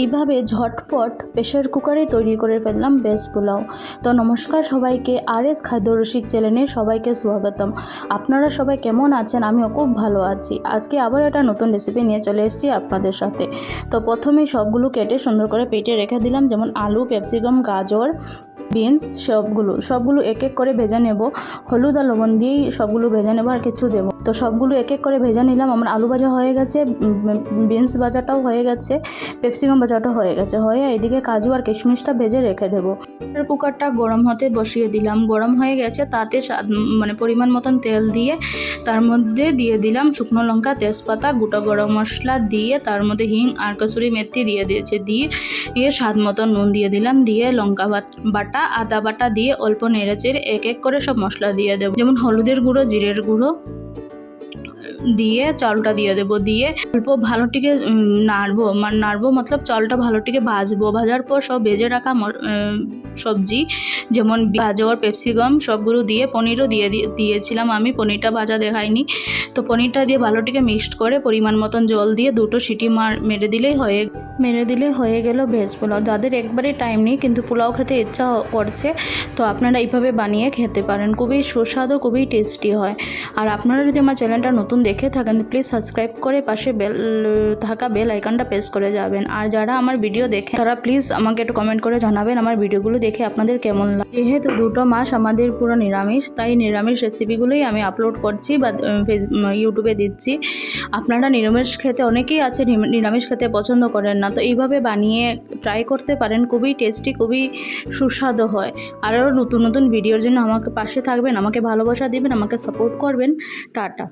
এইভাবে ঝটপট প্রেশার কুকারে তৈরি করে ফেললাম বেস পোলাও। তো নমস্কার সবাইকে আর এস খাদ্য রসিক চ্যানেলে সবাইকে স্বাগতম। আপনারা সবাই কেমন আছেন? আমিও খুব ভালো আছি। আজকে আবার একটা নতুন রেসিপি নিয়ে চলে এসেছি আপনাদের সাথে। তো প্রথমেই সবগুলো কেটে সুন্দর করে পেটে রেখে দিলাম, যেমন আলু, ক্যাপসিকাম, গাজর, বিনস, সবগুলো। সবগুলো এক এক করে ভেজে নেব। হলুদ আর লবণ দিয়েই সবগুলো ভেজে নেব আর কিছু দেবো তো সবগুলো এক এক করে ভেজে নিলাম। আমার আলু ভাজা হয়ে গেছে বিনস ভাজাটাও হয়ে গেছে ক্যাপসিকাম ভাজাটাও হয়ে গেছে। হয়ে এদিকে কাজু আর কিশমিশটা ভেজে রেখে দেবো। কুকারটা গরম হতে বসিয়ে দিলাম। গরম হয়ে গেছে, তাতে মানে পরিমাণ মতন তেল দিয়ে তার মধ্যে দিয়ে দিলাম শুকনো লঙ্কা, তেজপাতা, গোটা গরম মশলা দিয়ে তার মধ্যে হিং আর কসুরি মেথি দিয়ে দিয়েছে। দিয়ে দিয়ে স্বাদ মতো নুন দিয়ে দিলাম। দিয়ে লঙ্কা বাটা আদা বাটা দিয়ে অল্প নেড়ে চেড়ে এক এক করে সব মশলা দিয়ে দেবো। যেমন হলুদের গুঁড়ো, জিরের গুঁড়ো দিয়ে চালটা দিয়ে দেবো, দিয়ে অল্প ভালোটিকে নাড়বো মানে নাড়বো, মতলব চালটা ভালোটিকে ভাজবো। ভাজার পর সব ভেজে রাখা সবজি, যেমন গাজর পেপসিকাম সবগুলো দিয়ে পনিরও দিয়ে দিয়ে- দিয়েছিলাম আমি, পনিরটা ভাজা দেখাইনি তো পনিরটা দিয়ে ভালোটিকে মিক্সড করে পরিমাণ মতন জল দিয়ে দুটো সিটি মার, মেরে দিলেই হয়ে মেরে দিলে হয়ে গেল ভেজ পোলাও। যাদের একবারে টাইম নেই, কিন্তু পোলাও খেতে ইচ্ছা করছে, তো আপনারা এইভাবে বানিয়ে খেতে পারেন। খুবই সুস্বাদু, খুবই টেস্টি হয়। আর আপনারা যদি আমার চ্যানেলটা নতুন দেখে থাকেন প্লিজ সাবস্ক্রাইব করে পাশে বেল থাকা বেল আইকনটা প্রেস করে যাবেন। আর যারা আমার ভিডিও দেখে, তারা প্লিজ আমাকে একটু কমেন্ট করে জানাবেন আমার ভিডিওগুলো দেখে আপনাদের কেমন লাগে। যেহেতু দুটো মাস আমাদের পুরো নিরামিষ, তাই নিরামিষ রেসিপিগুলোই আমি আপলোড করছি বা ইউটিউবে দিচ্ছি। আপনারা নিরামিষ খেতে, অনেকেই আছে নিরামিষ খেতে পছন্দ করেন না, তো এইভাবে বানিয়ে ট্রাই করতে পারেন, খুবই টেস্টি খুবই সুস্বাদু হয়। আরও নতুন নতুন ভিডিওর জন্য আমাকে পাশে থাকবেন, আমাকে ভালোবাসা দিবেন, আমাকে সাপোর্ট করবেন। টাটা।